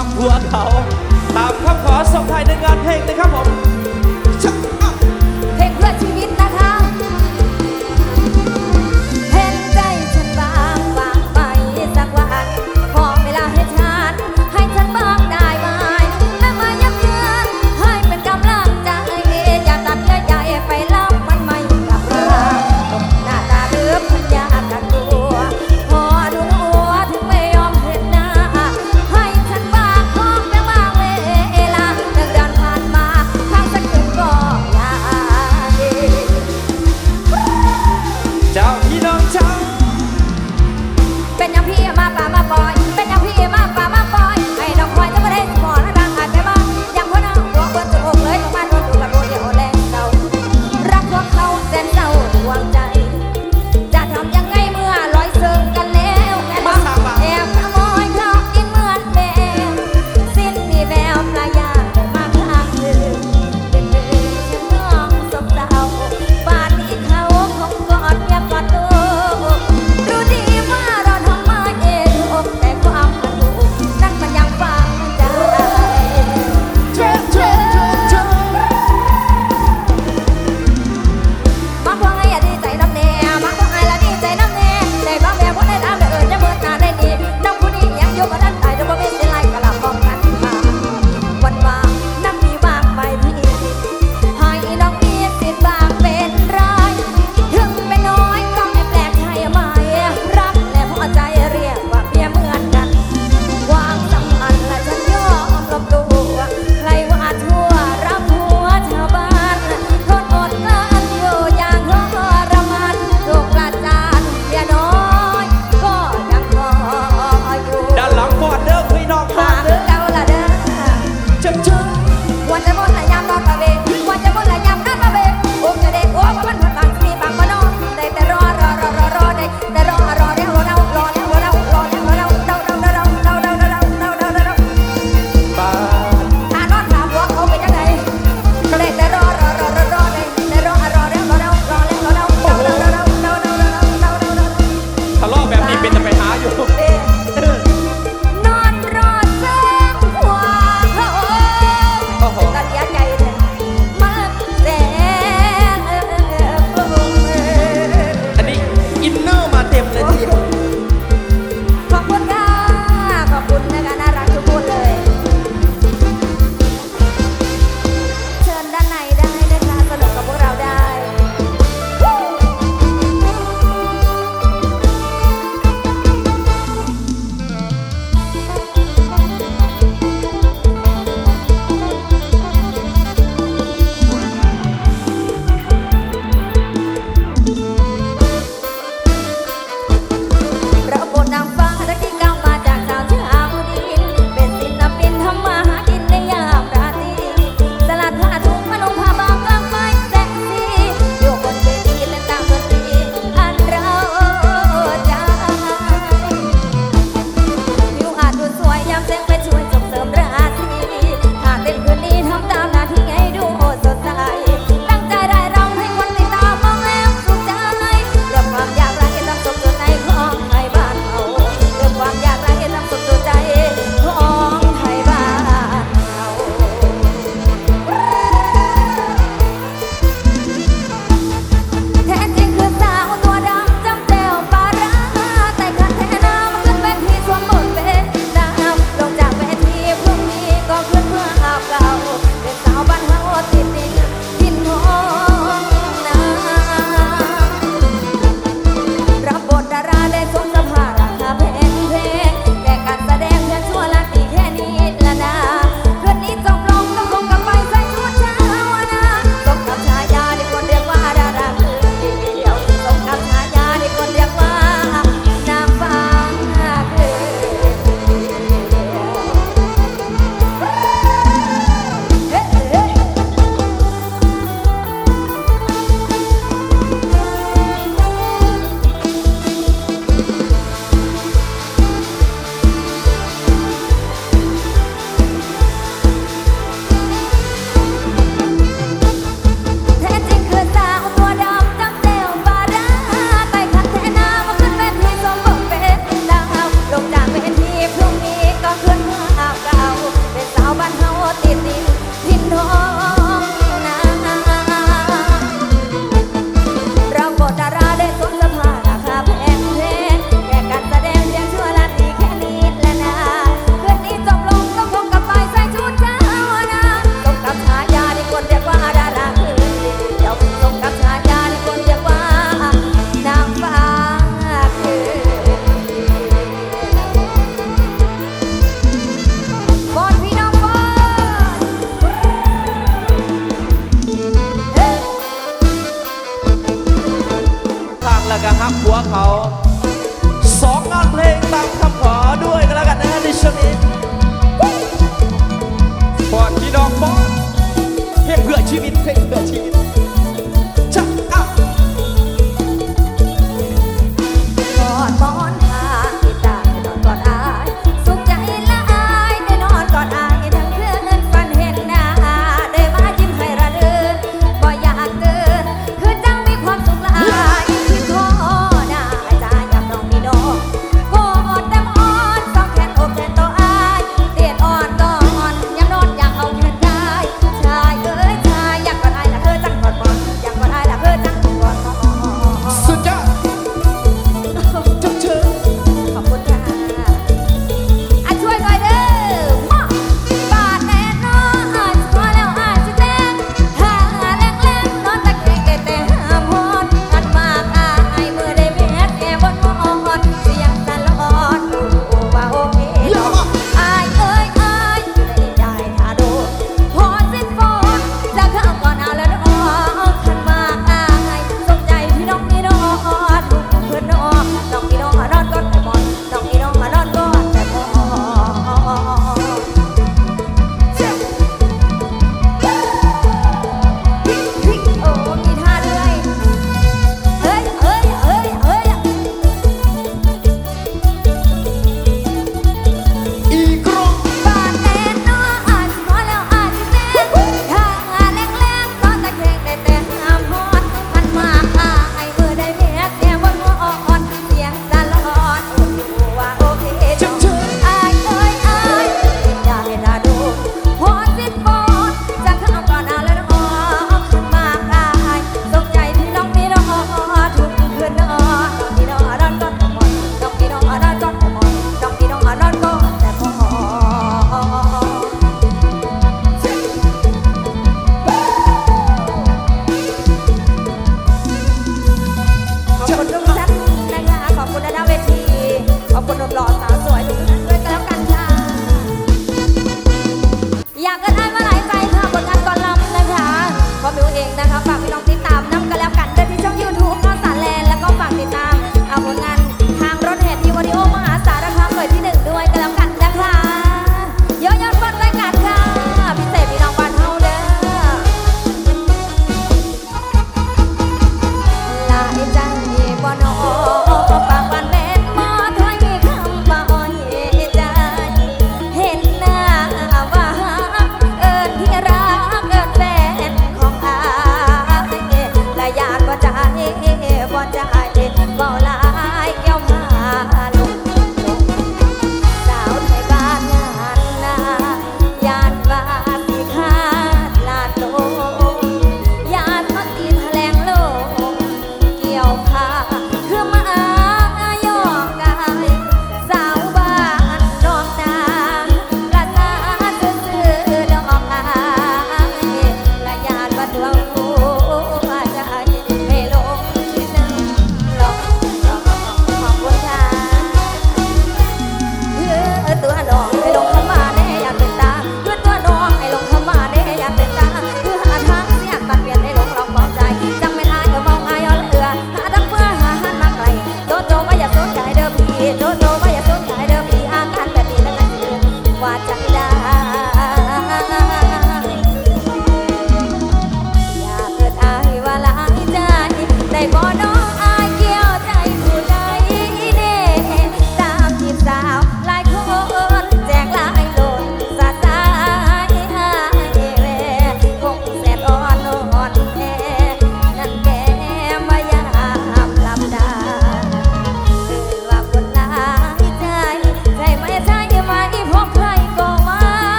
ครอบครัวเขา ตามคำขอส่งท้ายในงานเพลงนะครับผม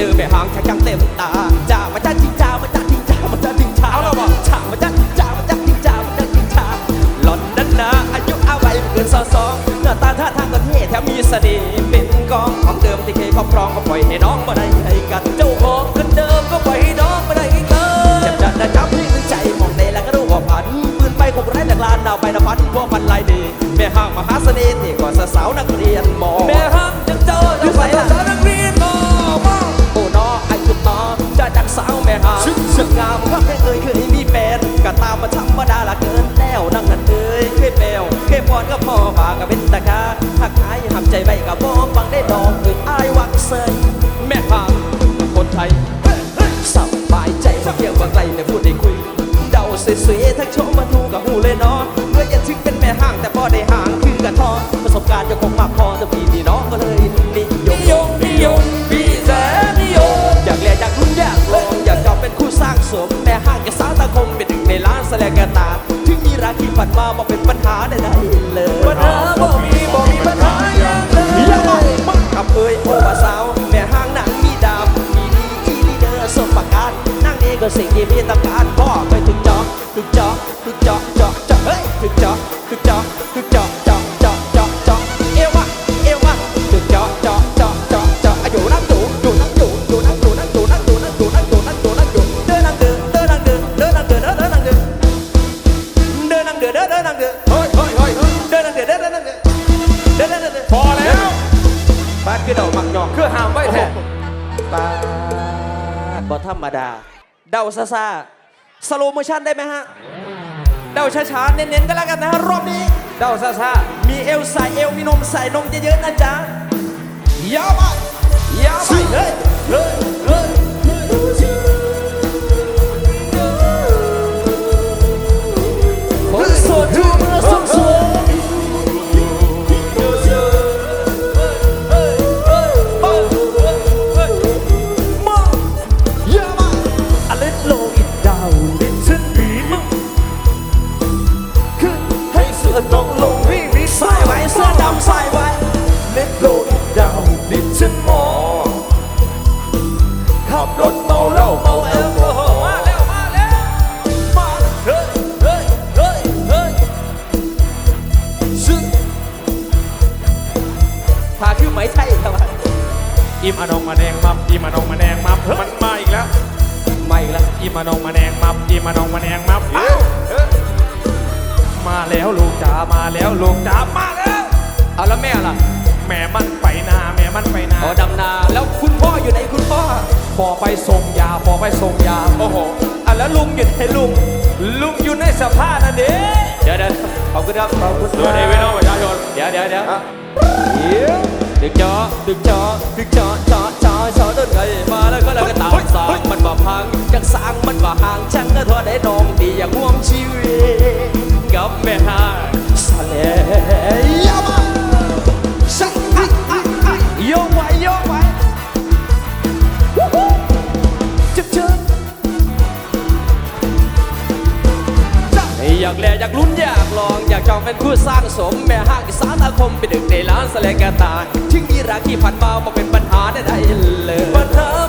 เจอแม่หางชักกังเต็มตาจ้ามาจ้าจิงจ้ามาจ้าจิงจ้ามาจ้าจิงจ้าเอาล้ววะช่ามาจ้าจิงจ้ามาจ้าจิงจ้ามาจ้าจิงจ้าหล่อนนั้นนะอายุอาวัยไม่เกินสองสองหน้าตาท่าทางก็เท่แถมมีเสน่ห์เป็นกองของเดิมที่เคยครอบครองก็ปล่อยให้น้องมาได้ให้กันเจ้าของคนเดิมก็ปล่อยให้น้องมาได้ให้กันจับจัดนะจับพี่ถึงใจมองในแล้วก็รู้ว่าพันปืนไปคงไร้หลักลานดาวไปนะพันพวกพันลายดีแม่ห้างมหาเสน่ห์ที่ก่อนสาวนักเรียนมองแม่ห้างจังเจ้าจังใส่ น้อไอ้คุณน้อจะจังสาวแม่ห้างสึกงามว่าแม่เอ่ยเคยมีแฟนก็ตามมาธรรมดาละเกินแล้วนั่งนั่นเอ้ยเคยแปลวเคยพรก็พ่อฝากกับเป็นตะกาหักหายหักใจไว้กับบ่ฟังได้ดอกเอ้ยอายวักเซยแม่ห้างคนไทยสบายใจว่าเที่ยวว่าไกลแต่พูดได้คุยเดาสวยๆทั้งโชว์มาทูกับหูเลยเนาะเมื่อยังถึงเป็นแม่ห้างแต่พอได้ห่างคือกระทอประสบการณ์จะคงมากพอแต่พี่นี่น้อง นึ่งในล้านแลกตาถึงมีราคีฝันมาบอกเป็นปัญหาใดๆเลยปัญหาบ่มีบ่มีปัญหาอย่างเลยกับเอ้ยโอ้ว่าสาว แม่ห้างหนังมีดาวมีดีอีลีเดอร์สมประการนั่งนี่ก็สิ่งที่มีต้องการพ่อ ดาซาซาสโลโมชั่นได้ไหมฮะ เดาช้าๆ เน้นๆก็แล้วกันนะฮะรอบนี้ เดาซาซามีเอวใส่เอวมีนมใส่นมเยอะๆนะจ๊ะยาวไปยาวไปเยเฮ้ยเฮ้ย แล้วคุณพ่ออยู่ไหนคุณพ่อพอไปส่งยาพอไปส่งยาโอ้โหอะแล้วลุงอยู่ไหนลุง ลุงอยู่ในสภาพนั่นเด้เดี๋ยวเดี๋ยวขอบคุณครับขอบคุณสวัสดีพี่น้องประชาชนเดี๋ยวเดี๋ยวเดี๋ยวเดี๋ยวดึกจอดึกจอดึกจอจอจอจอเดินไงมาแล้วก็แล้วก็ตามสางมันบ่พังจังสร้างมันบ่ห่างช่างก็ทอได้น้องดีอย่างห่วงชีวิตกับแม่ฮาสะเลยามาสักอะอะอะโยกไว้โยกไว้ากแลอยากลุ้นอยากลอง อยากจองเป็นคู่สร้างสม แม่ห้างอีสานอาคมเป็นหนึ่งในล้านแสลงกตาทิ้งมีรักที่ผ่านมามาเป็นปัญหาได้ได้เลยปัญหา